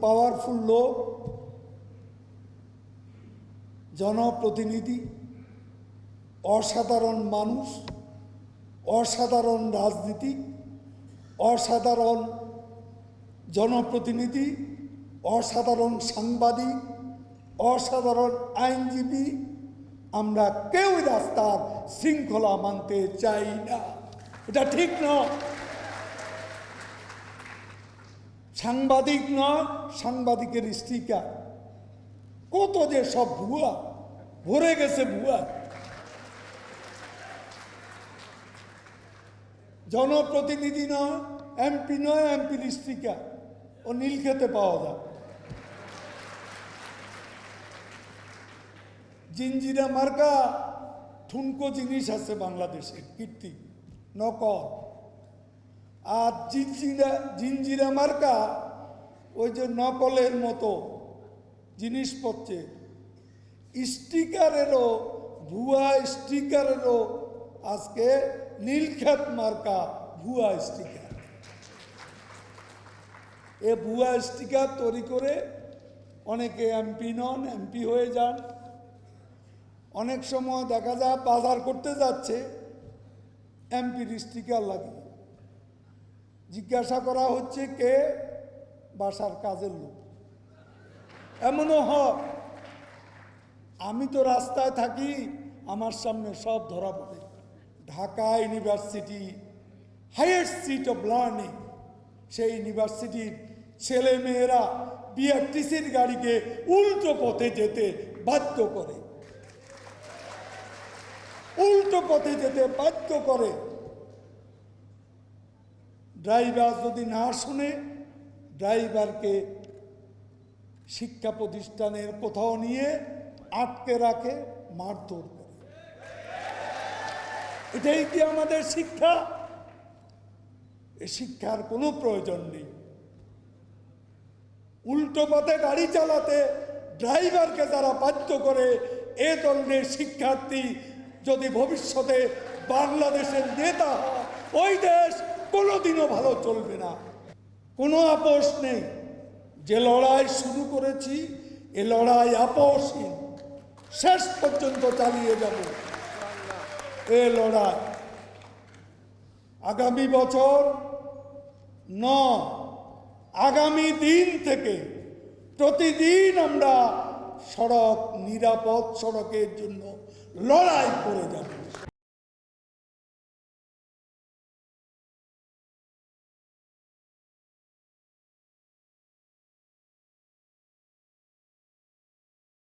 Powerful লোক, জনপ্রতিনিধি, অসাধারণ মানুষ, অসাধারণ রাজনীতি, অসাধারণ জনপ্রতিনিধি, অসাধারণ সাংবাদিক, অসাধারণ আইনজীবী, আমরা কেউ রাস্তার শৃঙ্খলা মানতে চাই না। এটা ঠিক নয়। সাংবাদিক নয় সাংবাদিকের স্টিকার কত যে সব ভুয়া, ভরে গেছে ভুয়া। জনপ্রতিনিধি নয়, এমপি নয়, এমপির স্টিকার ও নীলক্ষেতে পাওয়া যায়। জিঞ্জিরা মার্কা, ঠুনকো জিনিস আছে বাংলাদেশে কীর্তি, নকল। আর জিঞ্জিরা জিঞ্জিরা মার্কা ওই যে নকলের মতো জিনিসপত্রের স্টিকারেরও, ভুয়া স্টিকারেরও আজকে নীলক্ষেত মার্কা ভুয়া স্টিকার। এ ভুয়া স্টিকার তৈরি করে অনেকে এমপি নন, এমপি হয়ে যান। অনেক সময় দেখা যায় বাজার করতে যাচ্ছে, এমপির স্টিকার লাগিয়ে জিজ্ঞাসা করা হচ্ছে কে? বাসার কাজের লোক। এমনও হয়। আমি তো রাস্তায় থাকি, আমার সামনে সব ধরা পড়ে। Dhaka university highest seat of learning সেই ইউনিভার্সিটির ছেলে মেয়েরা বিআরটিসির গাড়িকে উল্টো পথে যেতে বাধ্য করে। উল্টো পথে যেতে বাধ্য করে। ড্রাইভার যদি না শুনে, ড্রাইভারকে শিক্ষা প্রতিষ্ঠানের কোথাও নিয়ে আটকে রাখে, মারধর করে। এটাই কি আমাদের শিক্ষা? এ শিক্ষার কোনো প্রয়োজন নেই। উল্টো পথে গাড়ি চালাতে ড্রাইভারকে যারা বাধ্য করে, এ ধরনের শিক্ষার্থী যদি ভবিষ্যতে বাংলাদেশের নেতা ওই দেশ কোনোদিনও ভালো চলবে না। কোনো আপোষ নেই। যে লড়াই শুরু করেছি, এ লড়াই আপোষহীন। শেষ পর্যন্ত চালিয়ে যাব। এ লড়াই। আগামী বছর ন আগামী দিন থেকে প্রতিদিন আমরা সড়ক, নিরাপদ সড়কের জন্য লড়াই করে যাব।